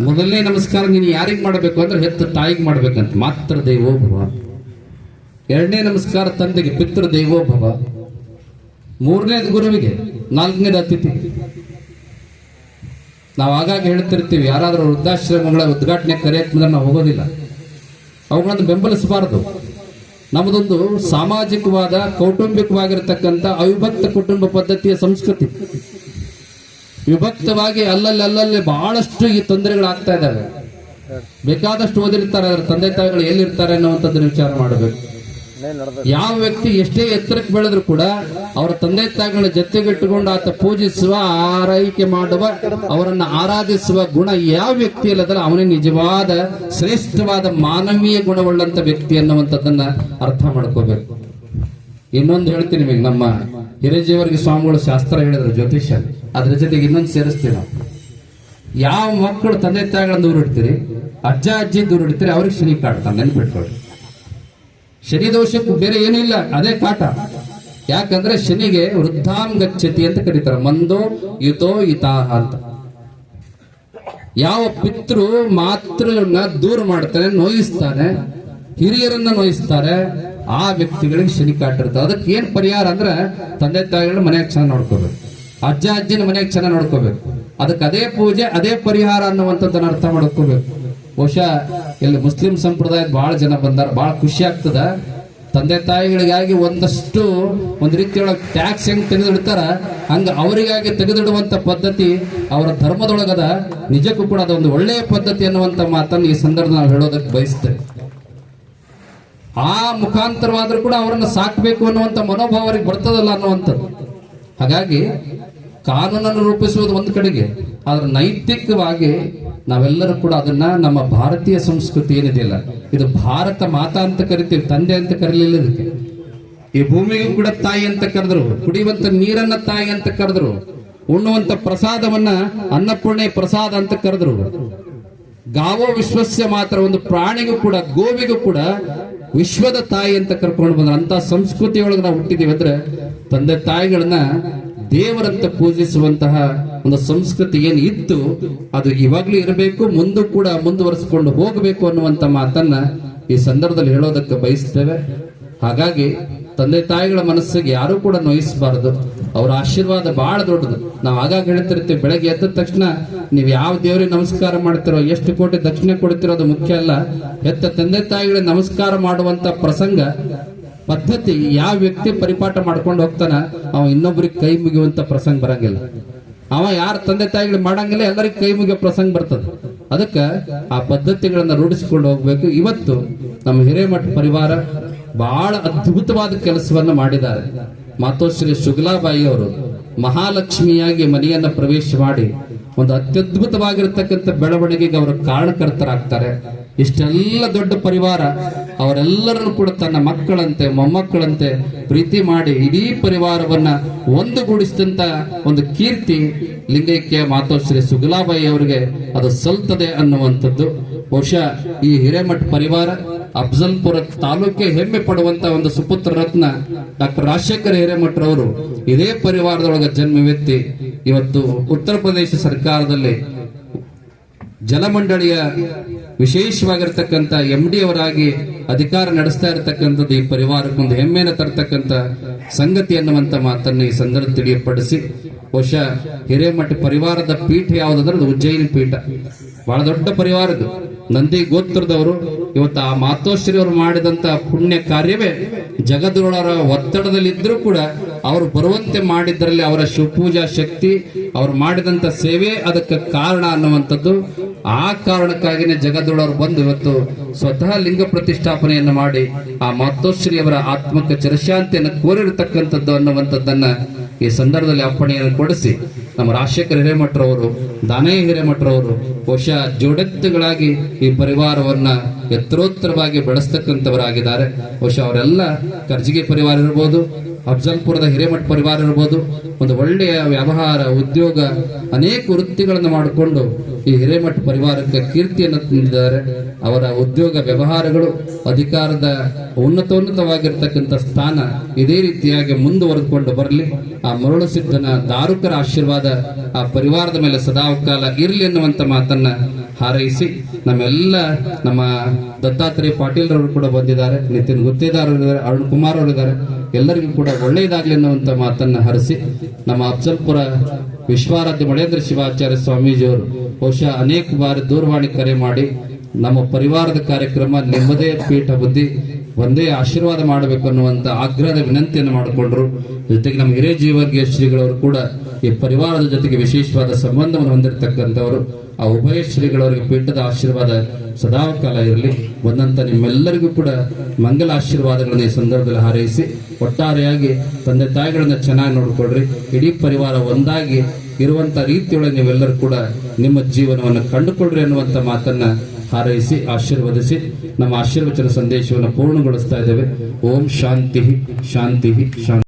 ಮೊದಲನೇ ನಮಸ್ಕಾರ ನೀನು ಯಾರಿಗೆ ಮಾಡಬೇಕು ಅಂದ್ರೆ ಹೆತ್ತ ತಾಯಿಗೆ ಮಾಡ್ಬೇಕಂತ. ಮಾತ್ರ ದೇವೋಭವ. ಎರಡನೇ ನಮಸ್ಕಾರ ತಂದೆಗೆ ಪಿತೃ ದೇವೋಭವ. ಮೂರನೇದು ಗುರುವಿಗೆ, ನಾಲ್ಕನೇದು ಅತಿಥಿ. ನಾವು ಆಗಾಗ ಹೇಳ್ತಿರ್ತೀವಿ, ಯಾರಾದರೂ ವೃದ್ಧಾಶ್ರಮಗಳ ಉದ್ಘಾಟನೆ ಕರೆಯಕ್ಕೆ ನಾವು ಹೋಗೋದಿಲ್ಲ. ಅವುಗಳನ್ನು ಬೆಂಬಲಿಸಬಾರದು. ನಮ್ಮದೊಂದು ಸಾಮಾಜಿಕವಾದ, ಕೌಟುಂಬಿಕವಾಗಿರ್ತಕ್ಕಂಥ ಅವಿಭಕ್ತ ಕುಟುಂಬ ಪದ್ಧತಿಯ ಸಂಸ್ಕೃತಿ. ವಿಭಕ್ತವಾಗಿ ಅಲ್ಲಲ್ಲಿ ಅಲ್ಲಲ್ಲಿ ಬಹಳಷ್ಟು ಈ ತೊಂದರೆಗಳಾಗ್ತಾ ಇದ್ದಾವೆ. ಬೇಕಾದಷ್ಟು ಓದಿರ್ತಾರೆ, ಅದರ ತಂದೆ ತಾಯಿಗಳು ಎಲ್ಲಿರ್ತಾರೆ ಅನ್ನುವಂಥದ್ದನ್ನ ವಿಚಾರ ಮಾಡಬೇಕು. ಯಾವ ವ್ಯಕ್ತಿ ಎಷ್ಟೇ ಎತ್ತರಕ್ಕೆ ಬೆಳೆದ್ರು ಕೂಡ ಅವರ ತಂದೆ ತಾಯಿಗಳ ಜೊತೆಗಿಟ್ಟುಕೊಂಡು ಆತ ಪೂಜಿಸುವ, ಆರೈಕೆ ಮಾಡುವ, ಅವರನ್ನು ಆರಾಧಿಸುವ ಗುಣ ಯಾವ ವ್ಯಕ್ತಿ ವ್ಯಕ್ತಿಯಲ್ಲದಲ್ಲ ಅವನೇ ನಿಜವಾದ, ಶ್ರೇಷ್ಠವಾದ ಮಾನವೀಯ ಗುಣವುಳ್ಳಂತ ವ್ಯಕ್ತಿ ಅನ್ನುವಂಥದ್ದನ್ನ ಅರ್ಥ ಮಾಡ್ಕೋಬೇಕು. ಇನ್ನೊಂದು ಹೇಳ್ತೀನಿ ನಿಮಗೆ, ನಮ್ಮ ಹಿರೇಜಿಯವರಿಗೆ ಸ್ವಾಮಿಗಳು ಶಾಸ್ತ್ರ ಹೇಳಿದ್ರು ಜ್ಯೋತಿಷ್ಯ. ಅದ್ರ ಜೊತೆಗೆ ಇನ್ನೊಂದು ಸೇರಿಸ್ತೀವಿ ಯಾವ ಮಕ್ಕಳು ತಂದೆ ತಾಯಿಗಳನ್ನ ದೂರ ಇಡ್ತೀರಿ? ಅಜ್ಜ, ಅಜ್ಜಿ ದೂರ ಇಡ್ತೀರಿ? ಅವ್ರಿಗೆ ಶನಿ ಕಾಟ ನೆನ್ಪಿಟ್ಕೊಳ್ಳಿ. ಶನಿ ದೋಷಕ್ಕೂ ಬೇರೆ ಏನೂ ಇಲ್ಲ, ಅದೇ ಕಾಟ. ಯಾಕಂದ್ರೆ ಶನಿಗೆ ವೃತ್ತಾಂಗ ಅಂತ ಕರೀತಾರೆ. ಮಂದೋ ಯುತೋ ಇತಾಹ ಅಂತ. ಯಾವ ಪಿತೃ ಮಾತೃನ ದೂರ ಮಾಡ್ತಾನೆ, ನೋಯಿಸ್ತಾನೆ, ಹಿರಿಯರನ್ನ ನೋಯಿಸ್ತಾರೆ, ಆ ವ್ಯಕ್ತಿಗಳಿಗೆ ಶನಿ ಕಾಟ ಇರುತ್ತೆ. ಅದಕ್ಕೆ ಏನ್ ಪರಿಹಾರ ಅಂದ್ರೆ ತಂದೆ ತಾಯಿಗಳನ್ನ ಮನೆಯಾಗ ಚೆನ್ನಾಗಿ ನೋಡ್ಕೋಬೇಕು. ಅಜ್ಜ ಅಜ್ಜಿನ ಮನೆಗೆ ಚೆನ್ನಾಗಿ ನೋಡ್ಕೋಬೇಕು. ಅದಕ್ಕೆ ಅದೇ ಪೂಜೆ, ಅದೇ ಪರಿಹಾರ ಅನ್ನುವಂಥದ್ದನ್ನ ಅರ್ಥ ಮಾಡ್ಕೋಬೇಕು. ಬಹುಶಃ ಇಲ್ಲಿ ಮುಸ್ಲಿಂ ಸಂಪ್ರದಾಯದ ಬಹಳ ಜನ ಬಂದಾರ ಬಹಳ ಖುಷಿ ಆಗ್ತದ. ತಂದೆ ತಾಯಿಗಳಿಗಾಗಿ ಒಂದಷ್ಟು ಒಂದು ರೀತಿಯೊಳಗೆ ಟ್ಯಾಕ್ಸ್ ಹೆಂಗ್ ತೆಗೆದಿಡ್ತಾರ, ಹಂಗ ಅವರಿಗಾಗಿ ತೆಗೆದಿಡುವಂತ ಪದ್ಧತಿ ಅವರ ಧರ್ಮದೊಳಗದ ನಿಜಕ್ಕೂ ಕೂಡ ಅದೊಂದು ಒಳ್ಳೆಯ ಪದ್ಧತಿ ಅನ್ನುವಂತ ಮಾತನ್ನು ಈ ಸಂದರ್ಭ ನಾವು ಹೇಳೋದಕ್ಕೆ ಬಯಸ್ತೇವೆ ಆ ಮುಖಾಂತರವಾದ್ರೂ ಕೂಡ ಅವರನ್ನು ಸಾಕಬೇಕು ಅನ್ನುವಂಥ ಮನೋಭಾವ ಬರ್ತದಲ್ಲ ಅನ್ನುವಂಥದ್ದು. ಹಾಗಾಗಿ ಕಾನೂನನ್ನು ರೂಪಿಸುವುದು ಒಂದು ಕಡೆಗೆ, ಆದ್ರೆ ನೈತಿಕವಾಗಿ ನಾವೆಲ್ಲರೂ ಕೂಡ ಅದನ್ನ ನಮ್ಮ ಭಾರತೀಯ ಸಂಸ್ಕೃತಿ ಏನಿದೆಯಲ್ಲ, ಇದು ಭಾರತ ಮಾತಾ ಅಂತ ಕರಿತೀವಿ, ತಂದೆ ಅಂತ ಕರೀಲಿಲ್ಲ ಇದಕ್ಕೆ. ಈ ಭೂಮಿಗೂ ಕೂಡ ತಾಯಿ ಅಂತ ಕರೆದ್ರು, ಕುಡಿಯುವಂತ ನೀರನ್ನ ತಾಯಿ ಅಂತ ಕರೆದ್ರು, ಉಣ್ಣುವಂತ ಪ್ರಸಾದವನ್ನ ಅನ್ನಪೂರ್ಣೆ ಪ್ರಸಾದ ಅಂತ ಕರೆದ್ರು. ಗಾವೋ ವಿಶ್ವಸ್ಯ ಮಾತ್ರ ಒಂದು ಪ್ರಾಣಿಗೂ ಕೂಡ, ಗೋವಿಗೂ ಕೂಡ ವಿಶ್ವದ ತಾಯಿ ಅಂತ ಕರ್ಕೊಂಡು ಬಂದ್ರೆ. ಅಂತ ಸಂಸ್ಕೃತಿಯೊಳಗೆ ನಾವು ಹುಟ್ಟಿದೀವಿ ಅಂದ್ರೆ ತಂದೆ ತಾಯಿಗಳನ್ನ ದೇವರಂತ ಪೂಜಿಸುವಂತಹ ಒಂದು ಸಂಸ್ಕೃತಿ ಏನು ಇತ್ತು, ಅದು ಇವಾಗ್ಲೂ ಇರಬೇಕು, ಮುಂದೂ ಕೂಡ ಮುಂದುವರಿಸಿಕೊಂಡು ಹೋಗಬೇಕು ಅನ್ನುವಂತ ಮಾತನ್ನ ಈ ಸಂದರ್ಭದಲ್ಲಿ ಹೇಳೋದಕ್ಕೆ ಬಯಸ್ತೇವೆ. ಹಾಗಾಗಿ ತಂದೆ ತಾಯಿಗಳ ಮನಸ್ಸಿಗೆ ಯಾರು ಕೂಡ ನೋಯಿಸಬಾರದು. ಅವರ ಆಶೀರ್ವಾದ ಬಹಳ ದೊಡ್ಡದು. ನಾವು ಆಗಾಗ ಹೇಳ್ತಿರ್ತೀವಿ, ಬೆಳಗ್ಗೆ ಎದ್ದ ತಕ್ಷಣ ನೀವು ಯಾವ ದೇವರಿಗೆ ನಮಸ್ಕಾರ ಮಾಡ್ತಿರೋ, ಎಷ್ಟು ಕೋಟಿ ದಕ್ಷಿಣೆ ಕೊಡ್ತಿರೋದು ಮುಖ್ಯ ಅಲ್ಲ. ಎತ್ತ ತಂದೆ ತಾಯಿಗಳಿಗೆ ನಮಸ್ಕಾರ ಮಾಡುವಂತ ಪ್ರಸಂಗ ಪದ್ಧತಿ ಯಾವ ವ್ಯಕ್ತಿ ಪರಿಪಾಠ ಮಾಡ್ಕೊಂಡು ಹೋಗ್ತಾನ, ಅವ ಇನ್ನೊಬ್ರಿಗೆ ಕೈ ಮುಗಿಯುವಂತ ಪ್ರಸಂಗ ಬರಂಗಿಲ್ಲ. ಅವ ಯಾರ ತಂದೆ ತಾಯಿಗಳು ಮಾಡಂಗಿಲ್ಲ, ಎಲ್ಲರಿಗೂ ಕೈ ಮುಗಿಯೋ ಪ್ರಸಂಗ ಬರ್ತದೆ. ಅದಕ್ಕೆ ಆ ಪದ್ಧತಿಗಳನ್ನ ರೂಢಿಸಿಕೊಂಡು ಹೋಗ್ಬೇಕು. ಇವತ್ತು ನಮ್ಮ ಹಿರೇಮಠ ಪರಿವಾರ ಬಹಳ ಅದ್ಭುತವಾದ ಕೆಲಸವನ್ನು ಮಾಡಿದ್ದಾರೆ. ಮಾತೋಶ್ರೀ ಶುಗ್ಲಾಬಾಯಿ ಅವರು ಮಹಾಲಕ್ಷ್ಮಿಯಾಗಿ ಮನೆಯನ್ನ ಪ್ರವೇಶ ಮಾಡಿ ಒಂದು ಅತ್ಯದ್ಭುತವಾಗಿರತಕ್ಕಂಥ ಬೆಳವಣಿಗೆಗೆ ಅವರು ಕಾರಣಕರ್ತರಾಗ್ತಾರೆ. ಇಷ್ಟೆಲ್ಲ ದೊಡ್ಡ ಪರಿವಾರ, ಅವರೆಲ್ಲರನ್ನು ಕೂಡ ತನ್ನ ಮಕ್ಕಳಂತೆ, ಮೊಮ್ಮಕ್ಕಳಂತೆ ಪ್ರೀತಿ ಮಾಡಿ ಇಡೀ ಪರಿವಾರವನ್ನ ಒಂದುಗೂಡಿಸಿದಂತ ಒಂದು ಕೀರ್ತಿ ಲಿಂಗೈಕ್ಯ ಮಾತೋಶ್ರೀ ಸುಗುಲಾಬಾಯಿ ಅವರಿಗೆ ಅದು ಸಲ್ತದೆ ಅನ್ನುವಂಥದ್ದು. ಬಹುಶಃ ಈ ಹಿರೇಮಠ ಪರಿವಾರ, ಅಫ್ಜಲ್ಪುರ ತಾಲೂಕೆ ಹೆಮ್ಮೆ ಪಡುವಂತ ಒಂದು ಸುಪುತ್ರ ರತ್ನ ಡಾಕ್ಟರ್ ರಾಜಶೇಖರ್ ಹಿರೇಮಠರವರು ಇದೇ ಪರಿವಾರದೊಳಗೆ ಜನ್ಮವೆತ್ತಿ ಇವತ್ತು ಉತ್ತರ ಪ್ರದೇಶ ಸರ್ಕಾರದಲ್ಲಿ ಜಲಮಂಡಳಿಯ ವಿಶೇಷವಾಗಿರ್ತಕ್ಕಂಥ ಎಂ ಡಿ ಅವರಾಗಿ ಅಧಿಕಾರ ನಡೆಸ್ತಾ ಇರತಕ್ಕಂಥದ್ದು ಈ ಪರಿವಾರಕ್ಕೊಂದು ಹೆಮ್ಮೆಯನ್ನು ತರ್ತಕ್ಕಂಥ ಸಂಗತಿ ಅನ್ನುವಂಥ ಮಾತನ್ನು ಈ ಸಂದರ್ಭ ತಿಳಿಯಪಡಿಸಿ. ಬಹುಶಃ ಹಿರೇಮಠ ಪರಿವಾರದ ಪೀಠ ಯಾವುದಂದ್ರೆ ಅದು ಉಜ್ಜಯಿನಿ ಪೀಠ. ಬಹಳ ದೊಡ್ಡ ಪರಿವಾರದ್ದು ನಂದಿ ಗೋತ್ರದವರು ಇವತ್ತು ಆ ಮಾತೋಶ್ರೀ ಅವರು ಮಾಡಿದಂತ ಪುಣ್ಯ ಕಾರ್ಯವೇ ಜಗದೊಳರ ಒತ್ತಡದಲ್ಲಿದ್ದರೂ ಕೂಡ ಅವರು ಬರುವಂತೆ ಮಾಡಿದ್ರಲ್ಲಿ ಅವರ ಶಿವಪೂಜಾ ಶಕ್ತಿ, ಅವರು ಮಾಡಿದಂಥ ಸೇವೆ ಅದಕ್ಕೆ ಕಾರಣ ಅನ್ನುವಂಥದ್ದು. ಆ ಕಾರಣಕ್ಕಾಗಿನೇ ಜಗದೊಳವರು ಬಂದು ಇವತ್ತು ಸ್ವತಃ ಲಿಂಗ ಪ್ರತಿಷ್ಠಾಪನೆಯನ್ನು ಮಾಡಿ ಆ ಮಾತೋಶ್ರೀ ಅವರ ಆತ್ಮಕ್ಕೆ ಚಿರಶಾಂತಿಯನ್ನು ಕೋರಿರತಕ್ಕಂಥದ್ದು ಅನ್ನುವಂಥದ್ದನ್ನು ಈ ಸಂದರ್ಭದಲ್ಲಿ ಅಪ್ಪಣೆಯನ್ನು ಕೊಡಿಸಿ ನಮ್ಮ ರಾಜಶೇಖರ ಹಿರೇಮಠರವರು ದಾನೇ ಹಿರೇಮಠರವರು, ಬಹುಶಃ ಜೋಡೆತ್ತುಗಳಾಗಿ ಈ ಪರಿವಾರವನ್ನ ಎತ್ತರೋತ್ತರವಾಗಿ ಬೆಳೆಸ್ತಕ್ಕಂಥವರಾಗಿದ್ದಾರೆ. ಬಹುಶಃ ಅವರೆಲ್ಲ ಕರ್ಜಿಗೆ ಪರಿವಾರ ಇರ್ಬೋದು ಅಫ್ಜಲ್ಪುರದ ಹಿರೇಮಠ ಪರಿವಾರ ಇರ್ಬೋದು, ಒಂದು ಒಳ್ಳೆಯ ವ್ಯವಹಾರ, ಉದ್ಯೋಗ, ಅನೇಕ ವೃತ್ತಿಗಳನ್ನು ಮಾಡಿಕೊಂಡು ಈ ಹಿರೇಮಠ ಪರಿವಾರಕ್ಕೆ ಕೀರ್ತಿಯನ್ನು ತಂದಿದ್ದಾರೆ. ಅವರ ಉದ್ಯೋಗ ವ್ಯವಹಾರಗಳು ಅಧಿಕಾರದ ಉನ್ನತೋನ್ನತವಾಗಿರ್ತಕ್ಕಂಥ ಸ್ಥಾನ ಇದೇ ರೀತಿಯಾಗಿ ಮುಂದುವರೆದುಕೊಂಡು ಬರಲಿ. ಆ ಮರಳು ಸಿದ್ಧನ ದಾರುಕರ ಆಶೀರ್ವಾದ ಆ ಪರಿವಾರದ ಮೇಲೆ ಸದಾಕಾಲ ಇರಲಿ ಎನ್ನುವಂಥ ಮಾತನ್ನ ಹಾರೈಸಿ ನಮ್ಮೆಲ್ಲ ನಮ್ಮ ದತ್ತಾತ್ರೇಯ ಪಾಟೀಲ್ ಅವರು ಕೂಡ ಬಂದಿದ್ದಾರೆ. ನಿತಿನ್ ಗುತ್ತೇದಾರ್ ಅರುಣ್ ಕುಮಾರ್ ಅವರು ಇದ್ದಾರೆ ಎಲ್ಲರಿಗೂ ಕೂಡ ಒಳ್ಳೆಯದಾಗಲಿ ಅನ್ನುವಂಥ ಮಾತನ್ನು ಹರಿಸಿ ನಮ್ಮ ಅಫ್ಜಲ್ಪುರ ವಿಶ್ವಾರಾಧ್ಯ ಮಳೇಂದ್ರ ಶಿವಾಚಾರ್ಯ ಸ್ವಾಮೀಜಿಯವರು ಬಹುಶಃ ಅನೇಕ ಬಾರಿ ದೂರವಾಣಿ ಕರೆ ಮಾಡಿ ನಮ್ಮ ಪರಿವಾರದ ಕಾರ್ಯಕ್ರಮ ನಿಮ್ಮದೇ ಪೀಠ ಬುದ್ಧಿ ಒಂದೇ ಆಶೀರ್ವಾದ ಮಾಡಬೇಕು ಅನ್ನುವಂಥ ಆಗ್ರಹದ ವಿನಂತಿಯನ್ನು ಮಾಡಿಕೊಂಡರು. ಜೊತೆಗೆ ನಮ್ಮ ಹಿರಿಯ ಜೀವರ್ಗೀಯ ಶ್ರೀಗಳವರು ಕೂಡ ಈ ಪರಿವಾರದ ಜೊತೆಗೆ ವಿಶೇಷವಾದ ಸಂಬಂಧವನ್ನು ಹೊಂದಿರತಕ್ಕಂಥವರು ಆ ಉಭಯ ಶ್ರೀಗಳವರಿಗೆ ಪೀಠದ ಆಶೀರ್ವಾದ ಸದಾಕಾಲ ಇರಲಿ. ಬಂದಂತ ನಿಮ್ಮೆಲ್ಲರಿಗೂ ಕೂಡ ಮಂಗಲ ಆಶೀರ್ವಾದಗಳನ್ನು ಈ ಸಂದರ್ಭದಲ್ಲಿ ಹಾರೈಸಿ, ಒಟ್ಟಾರೆಯಾಗಿ ತಂದೆ ತಾಯಿಗಳನ್ನ ಚೆನ್ನಾಗಿ ನೋಡ್ಕೊಳ್ರಿ. ಇಡೀ ಪರಿವಾರ ಒಂದಾಗಿ ಇರುವಂತ ರೀತಿಯೊಳಗೆ ನೀವೆಲ್ಲರೂ ಕೂಡ ನಿಮ್ಮ ಜೀವನವನ್ನು ಕಂಡುಕೊಳ್ರಿ ಅನ್ನುವಂತ ಮಾತನ್ನ ಹಾರೈಸಿ, ಆಶೀರ್ವದಿಸಿ, ನಮ್ಮ ಆಶೀರ್ವಚನ ಸಂದೇಶವನ್ನು ಪೂರ್ಣಗೊಳಿಸ್ತಾ ಇದ್ದೇವೆ. ಓಂ ಶಾಂತಿ ಶಾಂತಿ ಶಾಂತಿ.